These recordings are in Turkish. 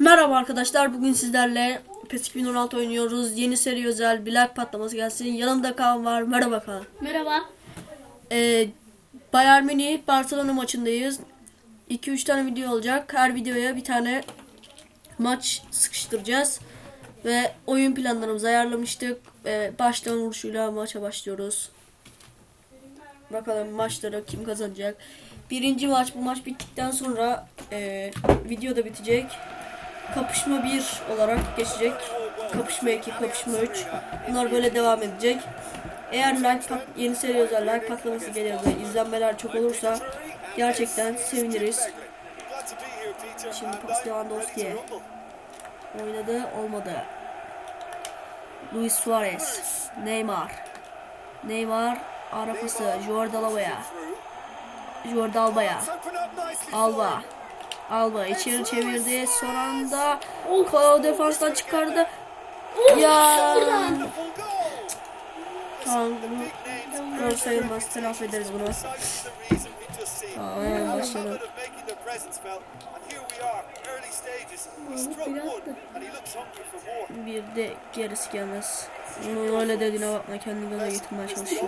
Merhaba arkadaşlar bugün sizlerle PES 2016 oynuyoruz. Yeni seri özel Black patlaması gelsin. Yanımda Kaan var. Merhaba Kaan. Merhaba. Ee, Bayern Münih Barcelona maçındayız. 2-3 tane video olacak. Her videoya bir tane maç sıkıştıracağız. Ve oyun planlarımızı ayarlamıştık. Ee, baştan vuruşuyla maça başlıyoruz. Bakalım maçları kim kazanacak. Birinci maç bu maç bittikten sonra e, video da bitecek. Kapışma 1 olarak geçecek. Kapışma 2, kapışma 3. Bunlar böyle devam edecek. Eğer like pat yeni seri özel like patlaması gelir izlenmeler çok olursa gerçekten seviniriz. Şimdi pas Lewandowski'ye. Oynadı, olmadı. Luis Suarez, Neymar. Neymar, ara pası, Jordi Alba'ya. Jordi Alba'ya. Alba. Alba içeri çevirdi. Son anda o defanstan çıkardı. Ya. Tamam gol sayılmaz. Telafi ederiz bunu. Tamam hemen başlayalım. Bir de gerisi gelmez. Bunu öyle dediğine bakma kendini gaza getirmeye çalışıyor.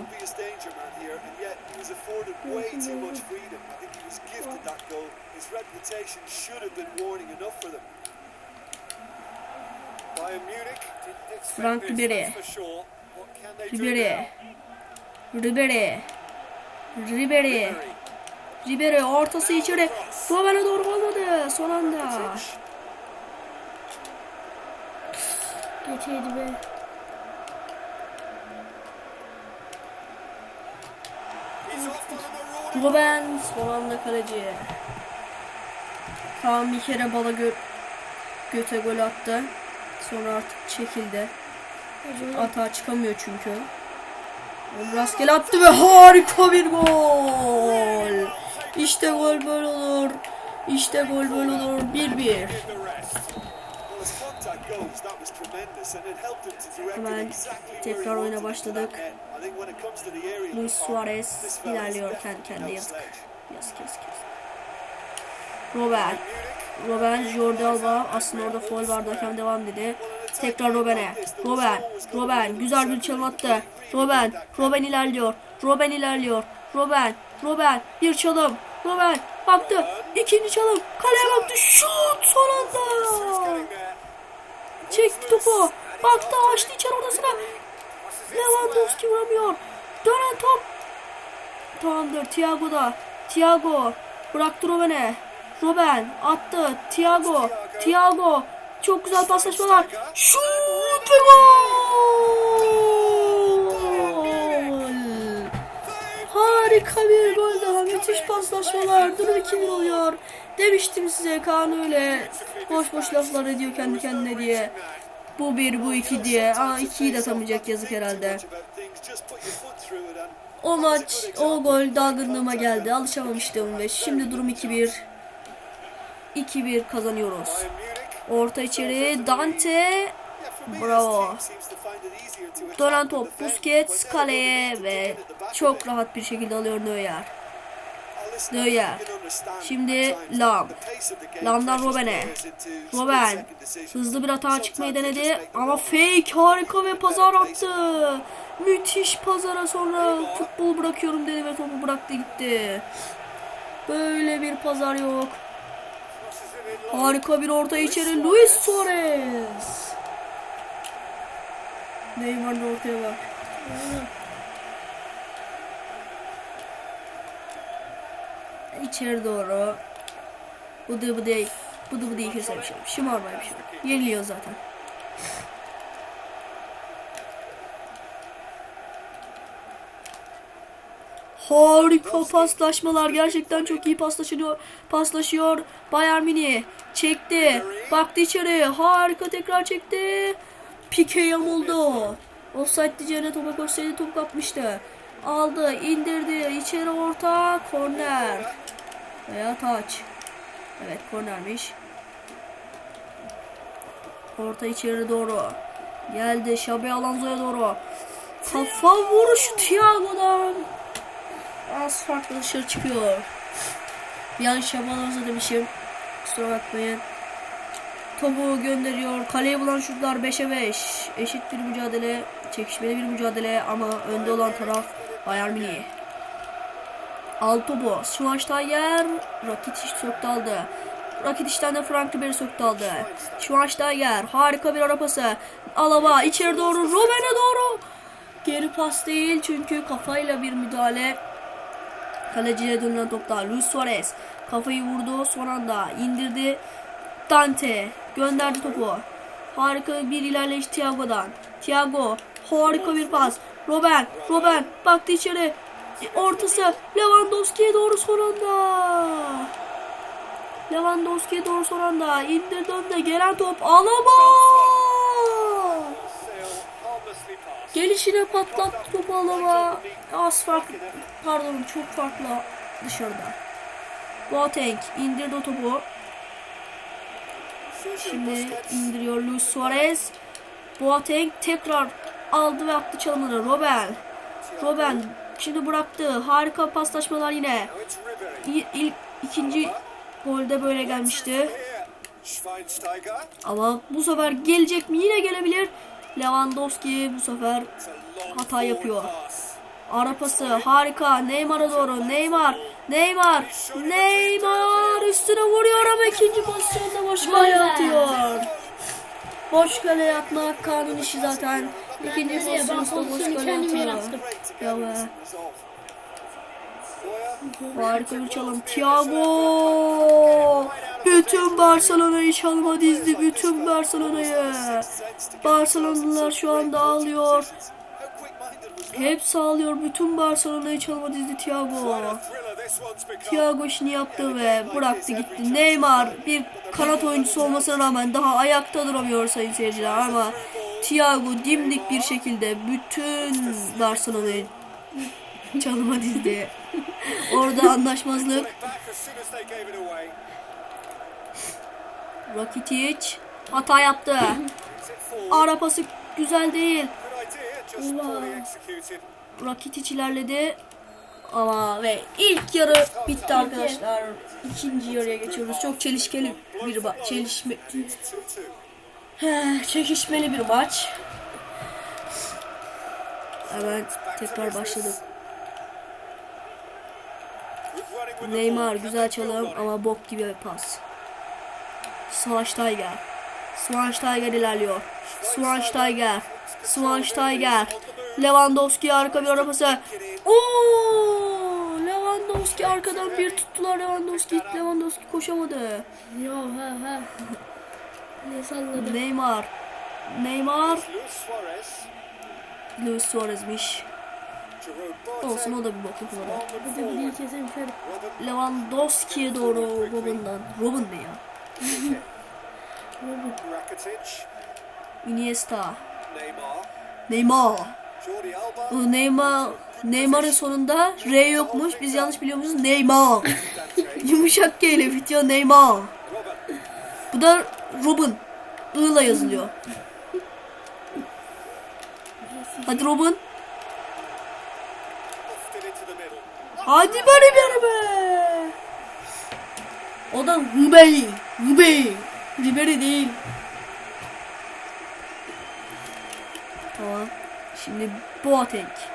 Frank Ribery. Ribery. Ribery. Ribery. Ribery ortası içeri. Robben'e doğru olmadı son anda. Geçeydi be. Robben son anda kaleci. Kaan bir kere bala gö göte gol attı. Sonra artık çekildi. Atağa çıkamıyor çünkü. Rastgele attı ve harika bir gol. İşte gol böyle olur. İşte gol böyle olur. 1-1. Hemen tekrar oyuna başladık. Luis Suarez ilerliyor kendi kendine yazık. Yazık yazık yazık. Robben. Robben Jordi Alba aslında orada foul vardı hakem devam dedi. Tekrar Robben'e. Robben. Robben güzel bir çalım attı. Robben. Robben ilerliyor. Robben ilerliyor. Robben. Robben bir çalım. Robben baktı. İkinci çalım. Kaleye baktı. Şut son anda. Çekti topu. Baktı açtı içeri ortasına. Lewandowski vuramıyor. Dönen top. Tamamdır. Thiago da. Thiago. Bıraktı Robben'e. Robben attı. Thiago. Thiago. Çok güzel paslaşmalar. Şut ve gol. Harika bir gol daha. Müthiş paslaşmalar. Durum 2-1 oluyor. Demiştim size Kaan öyle boş boş laflar ediyor kendi kendine diye. Bu bir, bu iki diye. Aa ikiyi de atamayacak yazık herhalde. O maç, o gol dalgınlığıma geldi. Alışamamıştım ve şimdi durum 2-1. 2-1 kazanıyoruz. Orta içeri Dante. Bravo. Dönen top Busquets kaleye ve çok rahat bir şekilde alıyor Neuer. Neuer. Şimdi Lam. Lam'dan Robben'e. Robben hızlı bir hata çıkmayı denedi ama fake harika ve pazar attı. Müthiş pazara sonra futbol bırakıyorum dedi ve topu bıraktı gitti. Böyle bir pazar yok. Harika bir orta içeri Luis Suarez. Neymar'ın ortaya bak. İçeri doğru. Bıdı bıdı bıdı bıdı keser bir şey. Şımarmaya bir şey. Yeniliyor zaten. Harika paslaşmalar. Gerçekten çok iyi paslaşıyor. Paslaşıyor. Bayern Münih çekti. Baktı içeri. Harika tekrar çekti. Pike yamuldu. Offside diyeceğine topa koşsaydı top kapmıştı. Aldı, indirdi. içeri orta, korner. Veya taç. Evet, kornermiş. Orta içeri doğru. Geldi Şabi Alonso'ya doğru. Kafa vuruşu Thiago'dan. Az farklı dışarı çıkıyor. Bir an Şabi Alonso demişim. Kusura bakmayın. Topu gönderiyor. Kaleye bulan şutlar 5'e 5. Eşit bir mücadele, çekişmeli bir mücadele ama önde olan taraf Bayern Münih. Al topu. Schweinsteiger Rakitic soktu aldı. Rakitic'ten de Frank Ribery soktu aldı. Schweinsteiger harika bir ara pası. Alaba içeri doğru Robben'e doğru. Geri pas değil çünkü kafayla bir müdahale. Kaleciye dönülen topta Luis Suarez kafayı vurdu son anda indirdi. Dante gönderdi topu. Harika bir ilerleyiş Thiago'dan. Thiago harika bir pas. Robben, Robben baktı içeri. Ortası Lewandowski'ye doğru son anda. Lewandowski'ye doğru son anda indirdi önde gelen top Alaba. Gelişine patlattı topu Alaba. Az fark pardon çok farklı dışarıda. Boateng indirdi o topu. Şimdi indiriyor Luis Suarez. Boateng tekrar aldı ve attı çalımını. Robben. Robben şimdi bıraktı. Harika paslaşmalar yine. İ- ilk ikinci golde böyle gelmişti. Ama bu sefer gelecek mi? Yine gelebilir. Lewandowski bu sefer hata yapıyor. Ara pası harika. Neymar'a doğru. Neymar. Neymar. Neymar üstüne vuruyor ama ikinci pozisyonda boş kale atıyor. Boş kale atmak kanun işi zaten. İkinci pozisyonda boş pozisyonu kale kendim atıyor. Ya be. Harika bir çalım. Thiago. Bütün Barcelona'yı çalıma dizdi. Bütün Barcelona'yı. Barcelonalılar şu anda ağlıyor. Hepsi ağlıyor. Bütün Barcelona'yı çalıma dizdi Thiago. Thiago işini yaptı ve bıraktı gitti. Neymar bir kanat oyuncusu olmasına rağmen daha ayakta duramıyor sayın seyirciler ama Thiago dimdik bir şekilde bütün Barcelona'yı çalıma dizdi. Orada anlaşmazlık. Rakitic hata yaptı. Ara pası güzel değil. Rakitic ilerledi. Ama ve ilk yarı bitti arkadaşlar. İkinci yarıya geçiyoruz. Çok çelişkili bir ba- çelişme çekişmeli bir maç. Hemen tekrar başladık. Neymar güzel çalım ama bok gibi bir pas. Schweinsteiger. Schweinsteiger ilerliyor. Schweinsteiger. Schweinsteiger. Lewandowski harika bir ara pası. Lewandowski arkadan bir tuttular Lewandowski. Lewandowski koşamadı. Yo ha ha. Ne salladı? Neymar. Neymar. Luis Suarez'miş. Olsun o da bir bakım burada. Bir de bir değil keselim şöyle. Lewandowski'ye doğru Robin'dan. Robin ne ya? Iniesta. Neymar, Neymar. Neymar Neymar'ın sonunda R yokmuş. Biz yanlış biliyormuşuz. Neymar. Yumuşak G ile bitiyor Neymar. Bu da Robin. I ile yazılıyor. Hadi Robin. Hadi böyle bir be. O da Ribery. Ribery. Ribery değil. Tamam. Şimdi Boateng.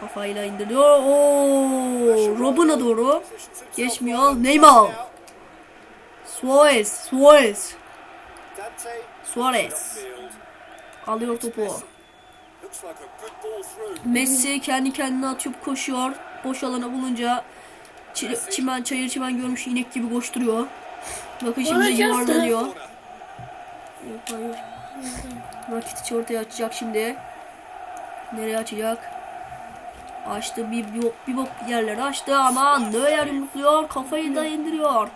Kafayla indiriyor. Oo, Robin'a doğru. Geçmiyor. Neymar. Suarez. Suarez. Suarez. Alıyor topu. Messi kendi kendine atıp koşuyor. Boş alana bulunca çi- çimen çayır çimen görmüş inek gibi koşturuyor. Bakın şimdi yuvarlanıyor. Yok hayır. Rakitic ortaya açacak şimdi. Nereye açacak? Açtı bir, bir, bir bok yerleri açtı ama Neuer yumrukluyor kafayı da indiriyor.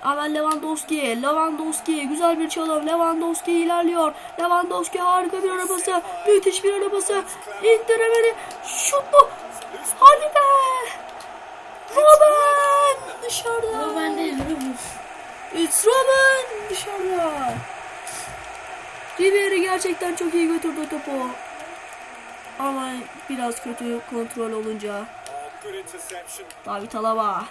Hemen Lewandowski, Lewandowski güzel bir çalım. Lewandowski ilerliyor. Lewandowski harika bir arabası. Müthiş bir arabası. İndiremedi. Şut mu? Hadi be. Robben dışarıda. Ben değil Ruben. It's Robin dışarıda. Ribery gerçekten çok iyi götürdü topu. Ama biraz kötü kontrol olunca. David Alaba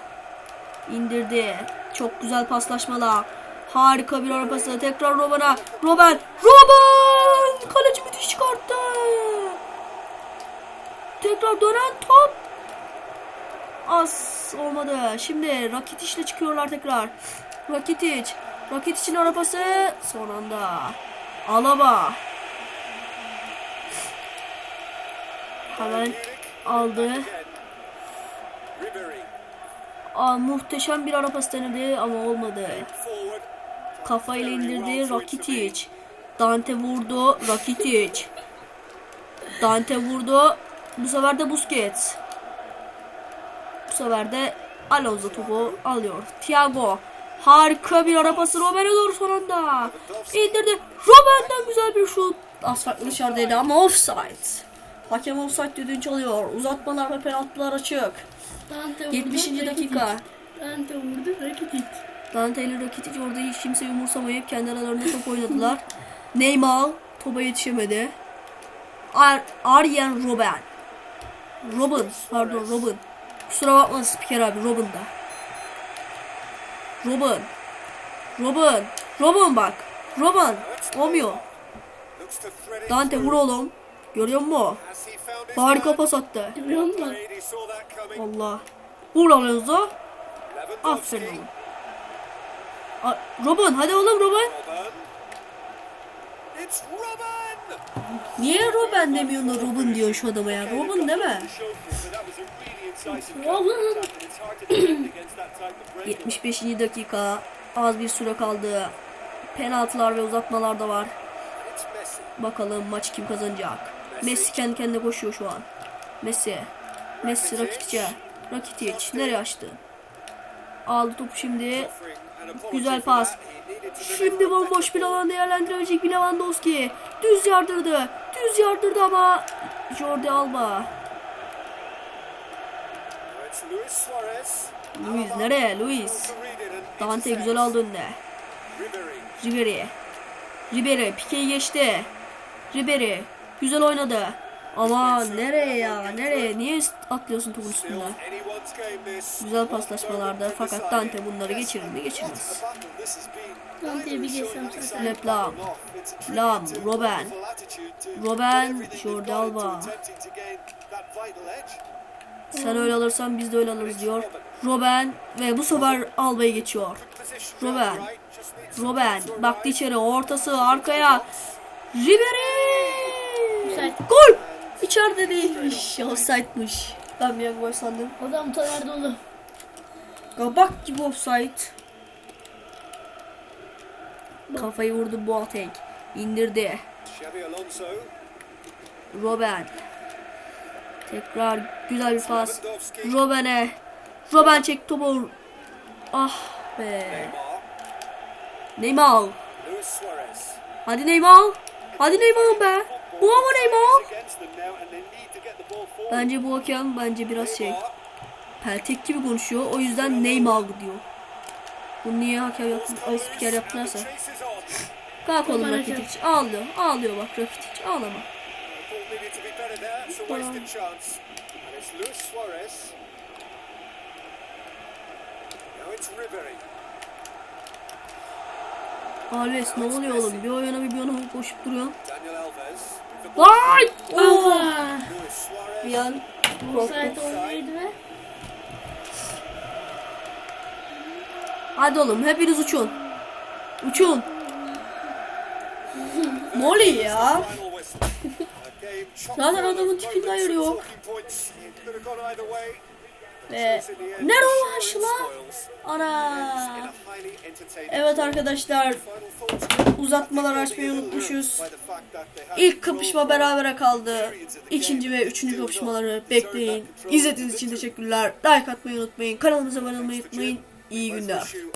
indirdi. Çok güzel paslaşmalar. Harika bir ara. Tekrar Robben'a. Robben. Robben! Kaleci müthiş çıkarttı. Tekrar dönen top. Az olmadı. Şimdi Rakitic'le çıkıyorlar tekrar. Rakitic. Rakitic'in arabası son anda. Alaba. Hemen aldı. Aa, muhteşem bir ara pas denedi ama olmadı. Kafayla indirdi Rakitic. Dante vurdu Rakitic. Dante vurdu. Bu sefer de Busquets. Bu sefer de Alonso topu alıyor. Thiago. Harika bir ara pası Robben'e doğru son anda. İndirdi. Robben'den güzel bir şut. Asfalt dışarıdaydı ama offside. Hakem offside düdüğünü çalıyor. Uzatmalar ve penaltılar açık. Dante vurdu. 70. Rakitic. dakika. Dante vurdu. Rakitic. Dante ile Rakitic orada hiç kimseyi umursamayıp kendi aralarında top oynadılar. Neymar topa yetişemedi. Ar Arjen Robben. Robin, pardon Robin. Kusura bakma spiker abi Robin da. Robin. Robin. Robin bak. Robin. Olmuyor. Dante vur oğlum. Görüyor musun? Harika pas attı. Görüyor musun? Allah. Vur Alonso. Lewandowski. Aferin oğlum. A- Robin hadi oğlum Robin. Niye Robin demiyorsun da Robin diyor şu adama ya? Robin deme. 75. dakika. Az bir süre kaldı. Penaltılar ve uzatmalar da var. Bakalım maç kim kazanacak. Messi kendi kendine koşuyor şu an. Messi. Messi Rakitic'e. Rakitic nereye açtı? Aldı topu şimdi. Güzel pas. Şimdi bomboş bir alan değerlendirecek bir Lewandowski. Düz yardırdı. Düz yardırdı ama Jordi Alba. Luis nereye? Luis. Dante güzel aldı önüne. Ribery. Ribery. Ribery Pique'yi geçti. Ribery güzel oynadı. Ama nereye ya? Nereye? Niye atlıyorsun topun üstünden? Güzel paslaşmalarda fakat Dante bunları geçirir mi? Geçirmez. Dante'ye bir geçsem zaten. Lep Lam. Lam, Robben. Robben, Jordi Alba. Sen öyle alırsan biz de öyle alırız diyor. Robben ve bu sefer Alba'yı geçiyor. Robben. Robben baktı içeri ortası arkaya. Ribery. Offside. Gol. İçeride değilmiş. Offside'mış. Ben bir gol sandım. Adam taner dolu. Kabak gibi offside. Kafayı vurdu Boateng. İndirdi. Robben. Tekrar güzel bir pas. Robben'e. Robben çek topu. Ah be. Neymar. Hadi Neymar. Hadi Neymar be. Bu the ball. Bence bu hakem bence biraz şey. Peltek gibi konuşuyor. O yüzden Neymar diyor. Bunu niye hakem yap ay spiker yaptılarsa. Kalk oğlum. Rakitic. Ağlıyor. Ağlıyor bak Rakitic. Ağlama. Alves ne oluyor oğlum? Bir o yana bir bir yana koşup duruyor. Daniel Alves. Vay! Allah. Bir an korktum. Hadi oğlum hepiniz uçun. Uçun. ne oluyor ya? Zaten adamın tipinde moments Ve end, ne sure rovaş it la? spoils. In Ana. Evet arkadaşlar uzatmalar açmayı unutmuşuz. İlk kapışma berabere kaldı. İkinci ve üçüncü kapışmaları bekleyin. İzlediğiniz için teşekkürler. Like atmayı unutmayın. Kanalımıza abone olmayı unutmayın. İyi günler.